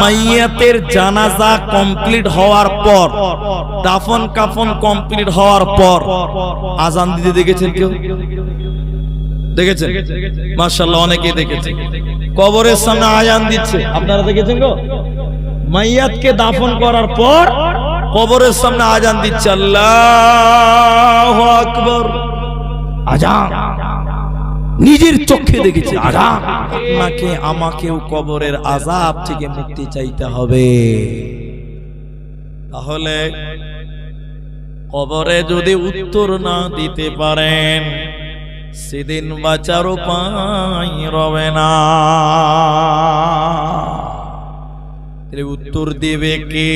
মাইয়াতের জানাজা কমপ্লিট হওয়ার পর, দাফন কাফন কমপ্লিট হওয়ার পর, আজান দিতে দেখেছেন কেউ? দেখেছেন? মার্শাল্লাহ অনেকেই দেখেছে কবরের সামনে আজান দিচ্ছে। আপনারা দেখেছেন গো মাইয়াতকে দাফন করার পর, কবরের সামনে আজান দিচ্ছে। আল্লাহ আকবর। আজান। নিজের চোখে দেখেছি। আপনাকে আমাকেও কবরের আজাব থেকে মুক্তি চাইতে হবে। তাহলে কবরে যদি উত্তর না দিতে পারেন সেদিন বাঁচার উপায় রবে না। উত্তর দেবে কে?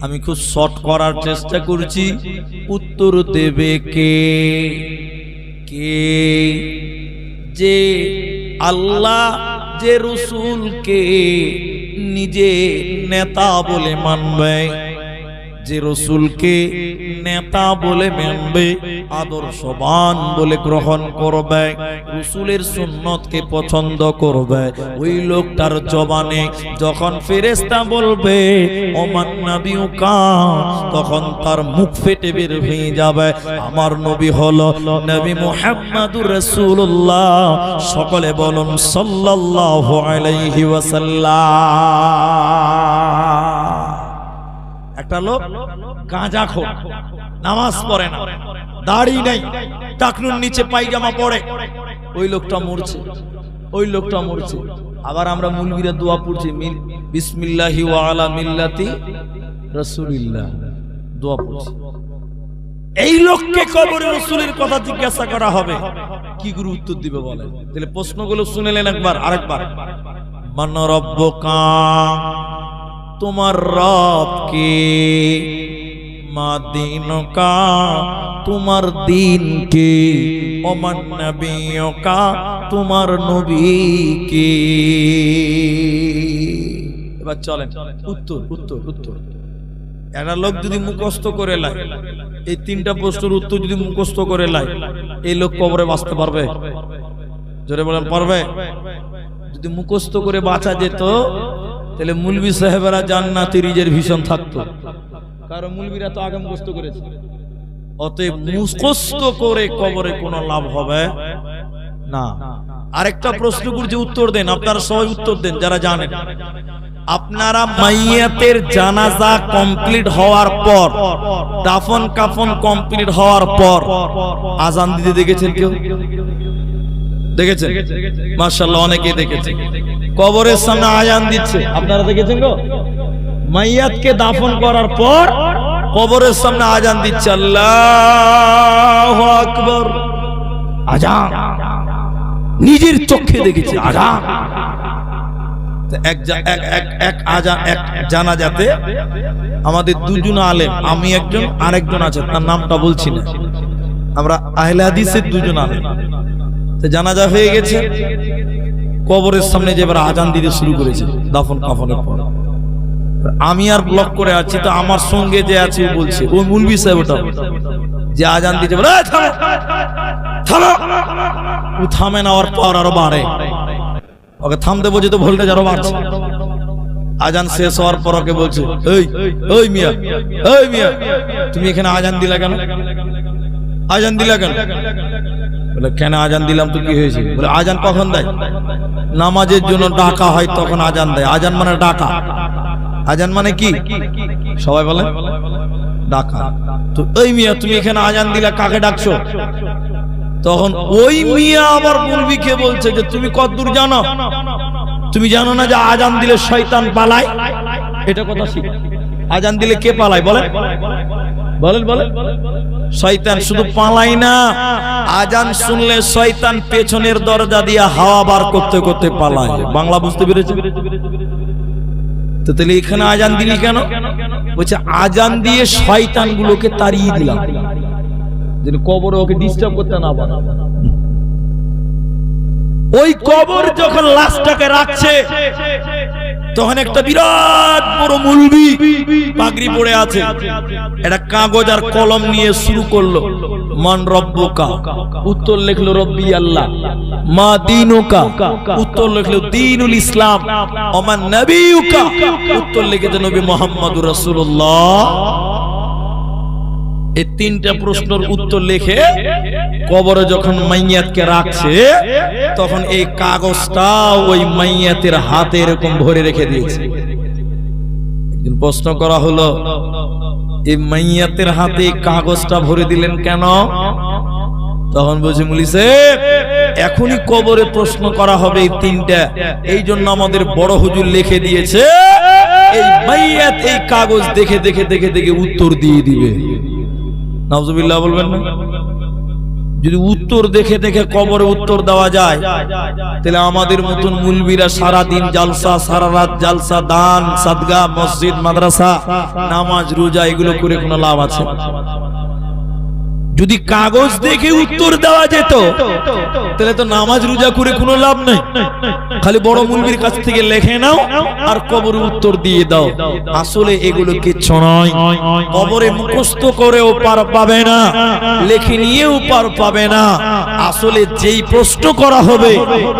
আমি খুব শর্ট করার চেষ্টা করছি। উত্তর দেবে কে? কে যে আল্লাহ যে রসুলকে নিজে নেতা বলে মানবে। যে রসুলকে নেতা বলে মানবে, আদর্শবান বলে গ্রহণ করবে, রসুলের সুন্নতকে পছন্দ করবে, ওই লোকটার জবানে যখন ফেরেস্তা বলবে তখন তার মুখ ফেটে বের হয়ে যাবে। আমার নবী হলো নবী মুহাম্মাদুর রাসূলুল্লাহ। সকলে বলুন সাল্লাল্লাহু আলাইহি ওয়াসাল্লাম। একটা লোক গাঁজা খোর নামাজ পড়ে না। দাড়ি নেই। টাকনুর নিচে পায়জামা পড়ে। ওই লোকটা মরছে। ওই লোকটা মরছে। আবার আমরা মুলবিরা দোয়া পড়ছি মিল বিসমিল্লাহি ওয়া আলা মিল্লাতি রাসূলিল্লাহ। দোয়া পড়ছি। এই লোককে কবরে রসুলের কথা জিজ্ঞাসা করা হবে। কি গুরু উত্তর দিবে বলে? তাহলে প্রশ্নগুলো শুনেলেন একবার, আরেকবার। মান রব্বকা তোমার রব কে দিনকা তোমার দিন কে অমান নবীকা। তোমার নবী কে এবার চলেন, উত্তর উত্তর উত্তর। একটা লোক যদি মুখস্থ করে লাই এই তিনটা প্রশ্নের উত্তর যদি মুখস্থ করে লাই এই লোক কবরে বাঁচতে পারবে? জোরে বলেন, পারবে? যদি মুখস্থ করে বাঁচা যেত তাহলে মুলবি সাহেবেরা জান্নাতি রিজের ভীষণ থাকতো। কারণ মুলবিরা তো আগে মুখস্থ করেছে। অতএব মুখস্থ করে কবরে কোনো লাভ হবে না। আরেকটা প্রশ্ন করছি উত্তর দেন, আপনারা সবাই উত্তর দেন, যারা জানেন। আপনারা মাইয়াতের জানাজা কমপ্লিট হওয়ার পর, দাফন কাফন কমপ্লিট হওয়ার পর, আজান দিতে দেখেছেন কেউ? দেখেছেন? মার্শাল্লাহ অনেকেই দেখেছে কবরের সামনে আজান দিচ্ছে। আপনারা দেখেছেন গো? মাইয়াতকে দাফন করার পর কবরের সামনে আজান দিচ্ছে, আল্লাহ আকবর। আজান। নিজের চোখে দেখেছি, আজান। এক এক এক আমাদের দুজন আলেম, আমি একজন তার নামটা আমরা আহলে দুজন আলেম। জানাজা হয়ে গেছে। কবরের সামনে যে এবার আজান দিতে শুরু করেছে, দাফন কাফনের পর। আমি আর ব্লক করে আছি, তো আমার সঙ্গে যে আছে বলছে ও মুলবি সাহেব ওটা, যে আজান দিতে বলে, "এই, থামো না পর আরও বাড়ে। ওকে থামতে বলছে, তো ভোল্টেজ আরও বাড়ছে। আজান শেষ হওয়ার পর ওকে বলছে, এই ওই মিয়া ওই মিয়া, তুমি এখানে আজান দিলা কেন? আজান দিলা কেন? বলে, কেন আজান দিলাম তো কি হয়েছে? বলে, আজান কখন দেয়? নামাজের জন্য ডাকা হয় তখন আজান দেয়। আজান মানে ডাকা। আজান মানে কি? সবাই বলে, ডাকা। তো ওই মিয়া, তুমি এখানে আজান দিলা কাকে ডাকছো? তখন ওই মিয়া আবার মুলবিকে বলছে যে, তুমি কতদূর জানো? তুমি জানো না যে আজান দিলে শয়তান পালায়? এটা কথা শিখ আজান দিলে কে পালায়? বলেন। বলেন বলেন। শয়তান শুধু পালায় না, আজান শুনলে শয়তান পেছনের দরজা দিয়ে হাওয়া বার করতে করতে পালায়। বাংলা বুঝতে পেরেছে তো তাহলে এখানে আজান দিলি কেন? বলছে, আজান দিয়ে শয়তান গুলোকে তাড়িয়ে দিলাম। যেন কবরে ওকে ডিস্টার্ব করতে না পারে। ওই কবর যখন লাশটাকে রাখছে, তখন একটা বিরাট বড় মুলবি পাগড়ি পড়ে আছে। একটা কাগজ আর কলম নিয়ে শুরু করল, মান রব্বুকা। উত্তর লিখলো রব্বি আল্লাহ, মা দিনুকা। উত্তর লিখলো দিনুল ইসলাম, ওমান নবিউকা। উত্তর লিখেছে নবী মোহাম্মদুর রাসূলুল্লাহ। এই তিনটা প্রশ্নের উত্তর লিখে কবরে যখন মাইয়াতকে রাখছে, তখন এই কাগজটা ওই মাইয়াতের হাতে এরকম ভরে রেখে দিয়েছে। একদিন প্রশ্ন করা হলো, এই মাইয়াতের হাতে কাগজটা ভরে দিলেন কেন? তখন বলছে মুলিসে এখনই কবরে প্রশ্ন করা হবে এই তিনটা। এই জন্য আমাদের বড় হুজুর লিখে দিয়েছে, এই মাইয়াত এই কাগজ দেখে দেখে দেখে দেখে উত্তর দিয়ে দিবে। বলবেন না? যদি উত্তর দেখে দেখে কবরে উত্তর দেওয়া যায়, তাহলে আমাদের মতন মুলবিরা সারা দিন জালসা, সারা রাত জালসা, দান, সাদগা, মসজিদ, মাদ্রাসা, নামাজ, রোজা, এগুলো করে কোনো লাভ আছে? যদি কাগজ দেখে উত্তর দেওয়া যেত তাহলে তো নামাজ রোজা করে কোনো লাভ নেই। খালি বড় মুলবির কাছ থেকে লেখে নাও আর কবরে উত্তর দিয়ে দাও। আসলে এগুলো কিচ্ছু নয়। কবরে মুখস্থ করেও পার পাবে না। লেখে নিয়েও পার পাবে না। আসলে যেই প্রশ্ন করা হবে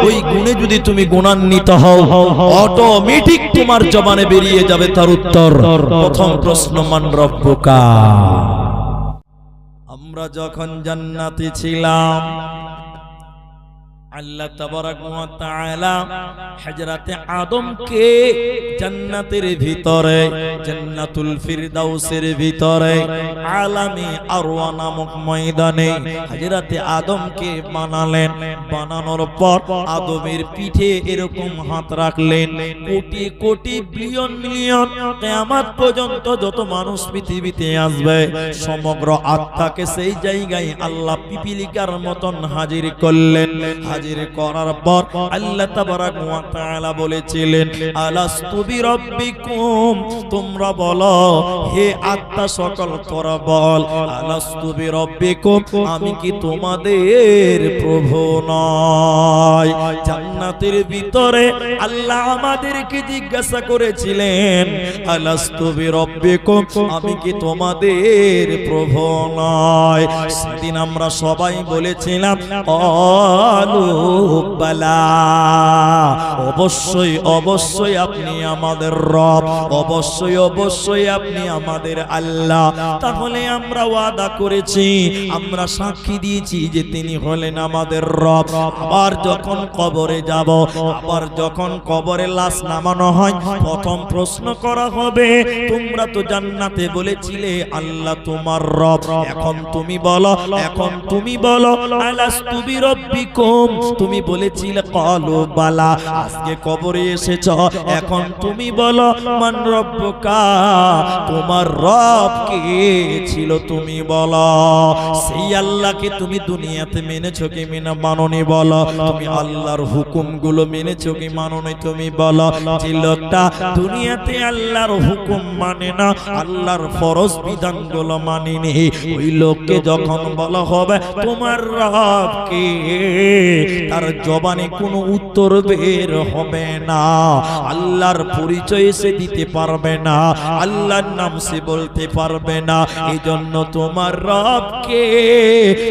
ওই গুণে যদি তুমি গুণান্বিত হও অটোমেটিক তোমার জবানে বেরিয়ে যাবে তার উত্তর। প্রথম প্রশ্ন মান রব্বুকা। আমরা যখন জান্নাতে ছিলাম আল্লাহ তাআলা আদমকে জান্নাতের ভিতরে, জান্নাতুল ফিরদাউসের ভিতরে, আলামে আরওয়া নামক ময়দানে হযরতে আদমকে বানালেন। বানানোর পর আদমের পিঠে এরকম হাত রাখলেন। কোটি কোটি বিলিয়ন মিলিয়ন কিয়ামত পর্যন্ত যত মানুষ পৃথিবীতে আসবে, সমগ্র আত্মাকে সেই জায়গায় আল্লাহ পিপিলিকার মতন হাজির করলেন। হাজির করার পর আল্লাহ তাবারাক ওয়া তাআলা বলেছিলেন, আলাস্তু বিরাব্বিকুম? তোমরা বলো, হে আত্মা সকল তোরা বল আলাস্তু বিরাব্বিকুম? আমি কি তোমাদের প্রভু নয়? জান্নাতের ভিতরে আল্লাহ আমাদেরকে জিজ্ঞাসা করেছিলেন, আলাস্তু বিরাব্বিকুম? আমি কি তোমাদের প্রভু নয়? সেদিন আমরা সবাই বলেছিলাম অলু অবশ্যই অবশ্যই আপনি আমাদের রব। অবশ্যই অবশ্যই আপনি আমাদের আল্লাহ। তাহলে আমরা ওয়াদা করেছি, আমরা সাক্ষী দিয়েছি যে তিনি হলেন আমাদের রব। আবার যখন কবরে যাব, আবার যখন কবরে লাশ নামানো হয়, প্রথম প্রশ্ন করা হবে, তোমরা তো জান্নাতে বলেছিলে, আল্লাহ তোমার রব। এখন তুমি বলো, এখন তুমি বলো, আলাস্তু বিরব্বিকুম? তুমি বলেছিলে কলো বালা, আজকে কবরে এসেছ। এখন তুমি বলো, মান রব্বকা, তোমার রব কে ছিল তুমি বলো। সেই আল্লাহকে তুমি দুনিয়াতে মেনেছো কি মেনে মাননি বলো। তুমি আল্লাহর হুকুমগুলো মেনেছো কি মাননি তুমি বলো। যে লোকটা দুনিয়াতে আল্লাহর হুকুম মানে না, আল্লাহর ফরজ বিধানগুলো মানেনি, ওই লোককে যখন বলা হবে, তোমার রব কে তার জবানে কোনো উত্তর বের হবে না। আল্লাহর পরিচয় সে দিতে পারবে না, আল্লাহর নাম সে বলতে পারবে না। এই জন্য তোমার রবকে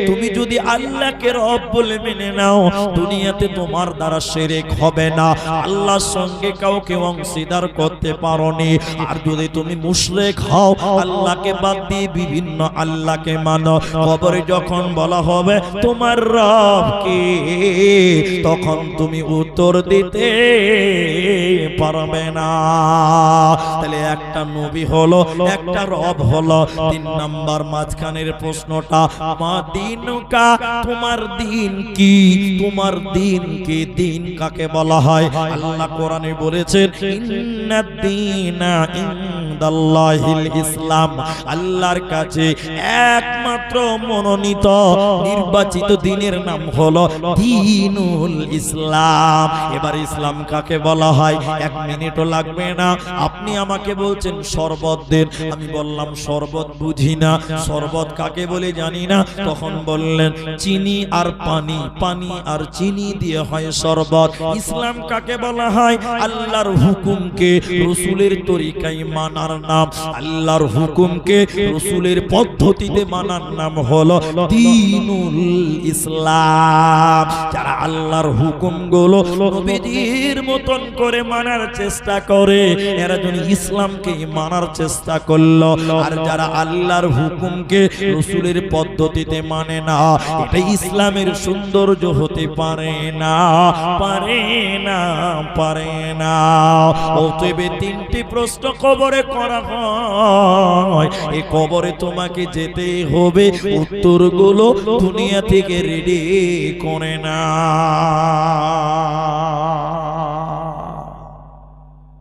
তুমি যদি আল্লাহকে রব বলে মেনে নাও, দুনিয়াতে তোমার দ্বারা সেরেক হবে না। আল্লাহর সঙ্গে কাউকে অংশীদার করতে পারোনি। আর যদি তুমি মুশরিক হও, আল্লাহকে বাদ দিয়ে বিভিন্ন আল্লাহকে মানো। কবরে যখন বলা হবে তোমার রবকে তখন তুমি উত্তর দিতে পারবে না। তাহলে একটা নবী হলো, একটা রব হলো। তিন নাম্বার মাঝখানের প্রশ্নটা, মা দিনকা তোমার দিন কি? তোমার দিন কি দিন কাকে বলা হয়? আল্লাহ কোরআনে বলেছেন ইসলাম। আল্লাহর কাছে একমাত্র মনোনীত, নির্বাচিত দিনের নাম হলো দিন। দিনুল ইসলাম। এবার ইসলাম কাকে বলা হয়? এক মিনিটও লাগবে না। আপনি আমাকে বলছেন শরবত দেন আমি বললাম, শরবত বুঝি না। শরবত কাকে বলে জানি না। তখন বললেন, চিনি আর পানি। পানি আর চিনি দিয়ে হয় শরবত। ইসলাম কাকে বলা হয়? আল্লাহর হুকুমকে রসুলের তরিকায় মানার নাম। আল্লাহর হুকুমকে রসুলের পদ্ধতিতে মানার নাম হলো দিনুল ইসলাম। যারা আল্লাহর হুকুমগুলো নবীজির মতন করে মানার চেষ্টা করে, এরা যেন ইসলামকে মানার চেষ্টা করল। আর যারা আল্লাহর হুকুমকে রসুলের পদ্ধতিতে মানে না, এটা ইসলামের সৌন্দর্য হতে পারে না পারে না পারে না। অতএব তিনটি প্রশ্ন কবরে করা হয়। এই কবরে তোমাকে যেতে হবে, উত্তরগুলো দুনিয়া থেকে রেডি করে না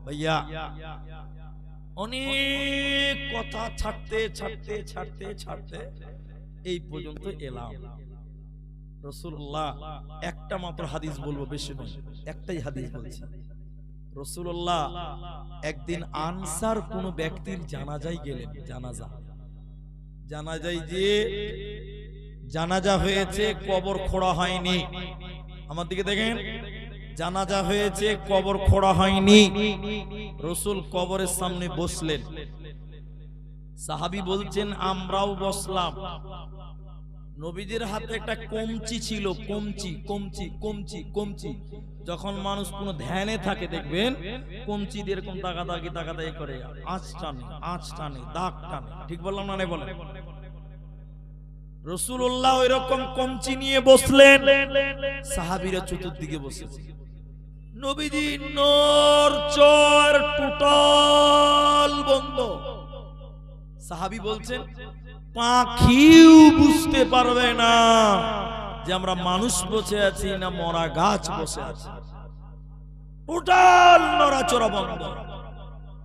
ভাইয়া অনেক কথা ছাড়তে ছাড়তে ছাড়তে ছাড়তে এই পর্যন্ত এলাম। রসুল্লাহ একটা মাত্র হাদিস বলব, বেশি নয়, একটাই হাদিস বলছি। রসুল্লাহ একদিন আনসার কোন ব্যক্তির জানাজাই গেলেন, জানাজা। জানাজাই যে জানাজা হয়েছে, কবর খোড়া হয়নি। আমার দিকে দেখেন। জানাজা হয়েছে, কবর খোড়া হয়নি। রসুল কবরের সামনে বসলেন। সাহাবি বলছেন, আমরাও বসলাম। নবীদের হাতে একটা কমচি ছিল, কমচি কমচি কমচি কমচি। যখন মানুষ কোনো ধ্যানে থাকে, দেখবেন কমচি দিয়ে এরকম দাগা দাগি করে। আঁচ টানে আঁচ টানে, দাগ টানে। ঠিক বললাম না বলেন রসুল্লাহ ওই রকম কমচি নিয়ে বসলেন। সাহাবিরা চতুর্দিকে নর, চর সাহাবি বলছেন, পাখিও বুঝতে পারবে না যে আমরা মানুষ বসে আছি না মরা গাছ বসে আছি। টোটাল নড়াচড়া বন্ধ।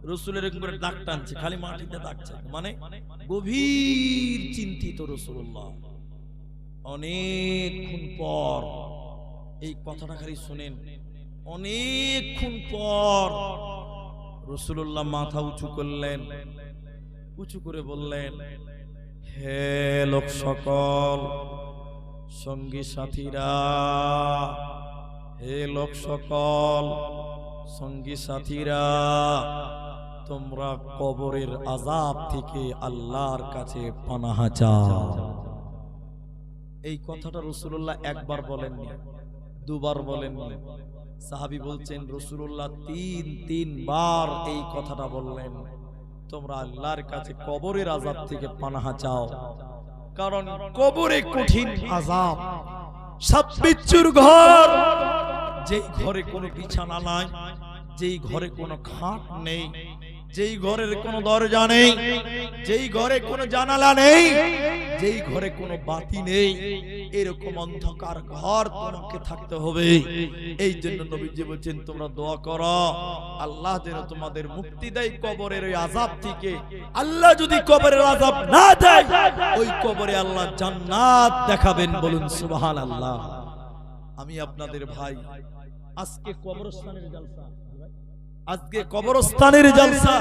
রসুলের এরকম করে দাগ টানছে, খালি মাটিতে দাগছে মানে গভীর চিন্তিত রসুল্লাহ। অনেকক্ষণ পর এই কথাটা খালি শুনেন। অনেকক্ষণ পর রসুল্লাহ মাথা উঁচু করলেন, উঁচু করে বললেন, হে লোক সকল, সঙ্গী সাথীরা, হে লোক সকল, সঙ্গী সাথীরা তোমরা কবরের আজাব থেকে আল্লাহর কাছে পানাহা চাও। এই কথাটা রসুল্লাহ একবার বলেননি, দুবার বলেননি। সাহাবি বলছেন রসুল্লাহ তিন, তিনবার এই কথাটা বললেন, তোমরা আল্লাহর কাছে কবরের আজাব থেকে পানাহা চাও। কারণ কবরে কঠিন আজাব সাপ বিচ্ছুর ঘর, যেই ঘরে কোনো বিছানা নাই, যেই ঘরে কোনো খাট নেই যেই ঘরের কোনো দরজা নেই, যেই ঘরে কোনো জানালা নেই, যেই ঘরে কোনো বাতি নেই, এরকম অন্ধকার ঘর তোমাকে থাকতে হবে। এই জন্য নবীজি বলছেন, তোমরা দোয়া করো, আল্লাহ যেন তোমাদের মুক্তি দেয় কবরের ওই আজাব থেকে। আল্লাহ যদি কবরের আজাব না দেয়, ওই কবরে আল্লাহ জান্নাত দেখাবেন বলুন সুবহান আল্লাহ আমি আপনাদের ভাই, আজকে কবরস্থানের জলসা। আজকে কবরস্থানের জলসা।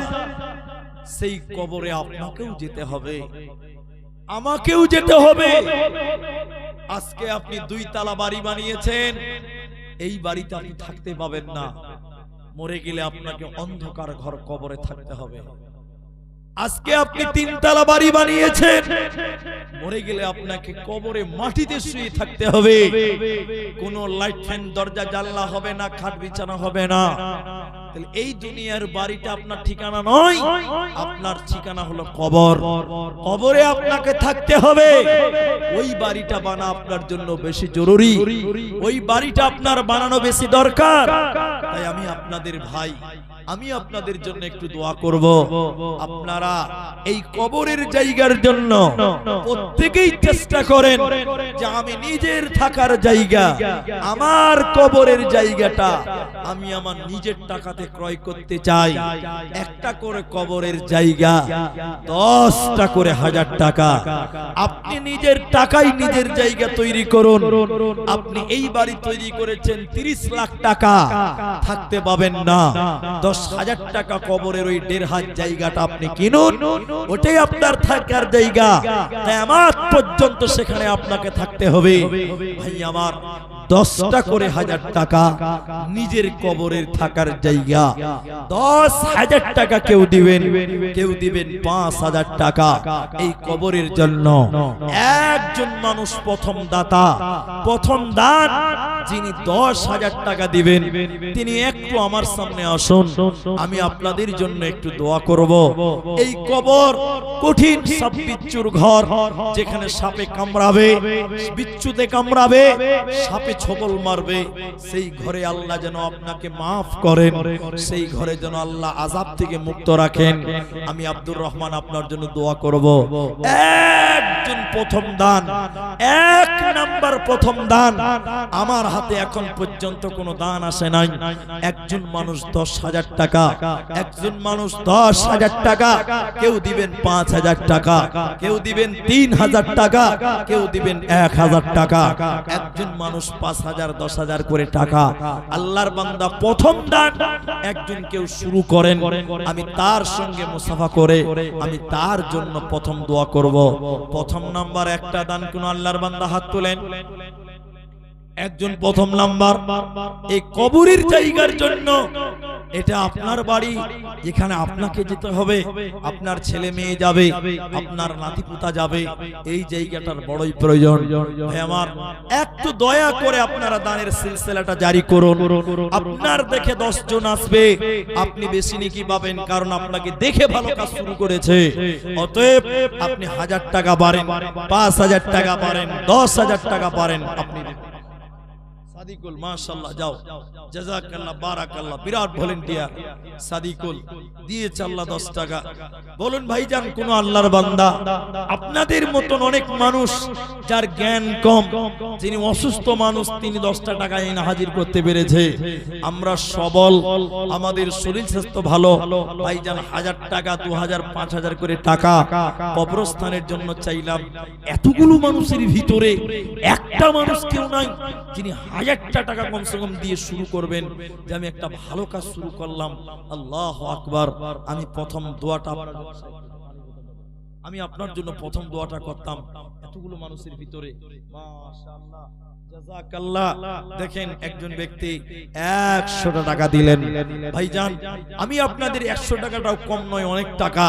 সেই কবরে আপনাকেও যেতে হবে। আমাকেও যেতে হবে। আজকে আপনি দুই তালা বাড়ি বানিয়েছেন। এই বাড়িতে আপনি থাকতে পাবেন না। মরে গেলে আপনাকে অন্ধকার ঘর কবরে থাকতে হবে। আজকে আপনি তিনতলা বাড়ি বানিয়েছেন। মরে গেলে আপনাকে কবরে মাটিতে শুয়ে থাকতে হবে। কোনো লাইট ফ্যান, দরজা, জানলা হবে না, খাট বিছানা হবে না। তাহলে এই দুনিয়ার বাড়িটা আপনার ঠিকানা নয়। আপনার ঠিকানা হলো কবর। কবরে আপনাকে থাকতে হবে। ওই বাড়িটা বানা আপনার জন্য বেশি জরুরি। ওই বাড়িটা আপনার বানানো বেশি দরকার। তাই আমি আপনাদের ভাই আমি আপনাদের জন্য একটু দোয়া করব। আপনারা এই কবরের জায়গার জন্য প্রত্যেকেই চেষ্টা করেন যে আমি নিজের থাকার জায়গা আমার কবরের জায়গাটা আমি আমার নিজের টাকাতে ক্রয় করতে চাই। একটা করে কবরের জায়গা দশটা করে হাজার টাকা। আপনি নিজের টাকাই নিজের জায়গা তৈরি করুন। আপনি এই বাড়ি তৈরি করেছেন তিরিশ লাখ টাকা। থাকতে পাবেন না। দশ হাজার টাকা কবরের ওই দেড় হাজার জায়গাটা আপনি কিনুন, ওটাই আপনার থাকার জায়গা। আমার পর্যন্ত সেখানে আপনাকে থাকতে হবে। ভাই, আমার দশটা করে হাজার টাকা নিজের কবরের থাকার জায়গা। দশ হাজার টাকা কেউ দিবেন কেউ দিবেন পাঁচ হাজার টাকা এই কবরের জন্য। একজন মানুষ প্রথম দাতা, প্রথম দান যিনি দশ হাজার টাকা দিবেন, তিনি একটু আমার সামনে আসুন, আমি আপনাদের জন্য একটু দোয়া করব। এই কবর কঠিন সব বিচ্ছুর ঘর, যেখানে সাপে কামড়াবে, বিচ্ছুতে কামড়াবে, সাপে ছবল মারবে। সেই ঘরে আল্লাহ যেন আপনাকে মাফ করেন, সেই ঘরে যেন আল্লাহ আজাব থেকে মুক্ত রাখেন। আমি আব্দুর রহমান আপনার জন্য দোয়া করব। একজন প্রথম দান, এক নাম্বার প্রথম দান, আমার হাতে এখন পর্যন্ত কোনো দান আসে নাই। একজন মানুষ দশ হাজার টাকা, একজন মানুষ দশ হাজার টাকা, কেউ দিবেন পাঁচ হাজার টাকা, কেউ দিবেন তিন হাজার টাকা, কেউ দিবেন এক হাজার টাকা। একজন মানুষ পাঁচ হাজার, দশ হাজার করে টাকা। আল্লাহর বান্দা প্রথম দান একজন কেউ শুরু করেন। আমি তার সঙ্গে মুসাফা করে আমি তার জন্য প্রথম দোয়া করব। প্রথম নাম্বার একটা দান কোন আল্লাহর বান্দা হাত তোলেন। একজন প্রথম নাম্বার। এই কবরের জায়গার জন্য এটা আপনার বাড়ি যেখানে আপনাকে যেতে হবে। আপনার ছেলে মেয়ে যাবে, আপনার নাতিপুতা যাবে। এই জায়গাটার বড়ই প্রয়োজন। আমার, একটু দয়া করে আপনারা দানের সিলসিলাটা জারি করুন। আপনার দেখে জন আসবে। আপনি বেশি নাকি পাবেন, কারণ আপনাকে দেখে ভালো কাজ শুরু করেছে। অতএব আপনি হাজার টাকা পারেন, পাঁচ হাজার টাকা পারেন, দশ হাজার টাকা পারেন, আপনি। সাদিকুল মাশাআল্লাহ যাও। জাযাকাল্লাহ বারাকাল্লাহ বিরাট ভলেন্টিয়ার সাদিকুল। দিয়েছে আল্লাহ 10 টাকা। বলুন ভাইজান কোন আল্লাহর বান্দা? আপনাদের মতন অনেক মানুষ যার জ্ঞান কম। যিনি অসুস্থ মানুষ তিনি 10টা টাকা এনে হাজির করতে পেরেছে। আমরা সবল আমাদের শরীর স্বাস্থ্য ভালো। ভাইজান হাজার টাকা দু হাজার পাঁচ হাজার করে টাকা কবরস্থানের জন্য চাইলাম। এতগুলো মানুষের ভিতরে একটা মানুষ কেউ নাই যিনি হাজারটা টাকা কমসে কম দিয়ে শুরু করবেন যে আমি একটা ভালো কাজ শুরু করলাম। আল্লাহ আকবার। আমি প্রথম দোয়াটা আমি আপনার জন্য প্রথম দোয়াটা করতাম। এতগুলো মানুষের ভিতরে, মাশাআল্লাহ। দেখেন একজন ব্যক্তি একশোটা টাকা দিলেন। ভাইজান আমি আপনাদের একশো টাকাটাও কম নয় অনেক টাকা।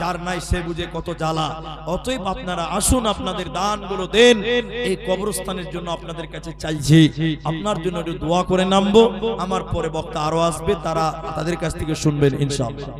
যার নাই সে বুঝে কত জ্বালা। অতএব আপনারা আসুন আপনাদের দানগুলো দেন। এই কবরস্থানের জন্য আপনাদের কাছে চাইছি। আপনার জন্য একটু দোয়া করে নামবো। আমার পরে বক্তা আরও আসবে তারা তাদের কাছ থেকে শুনবেন ইনশাআল্লাহ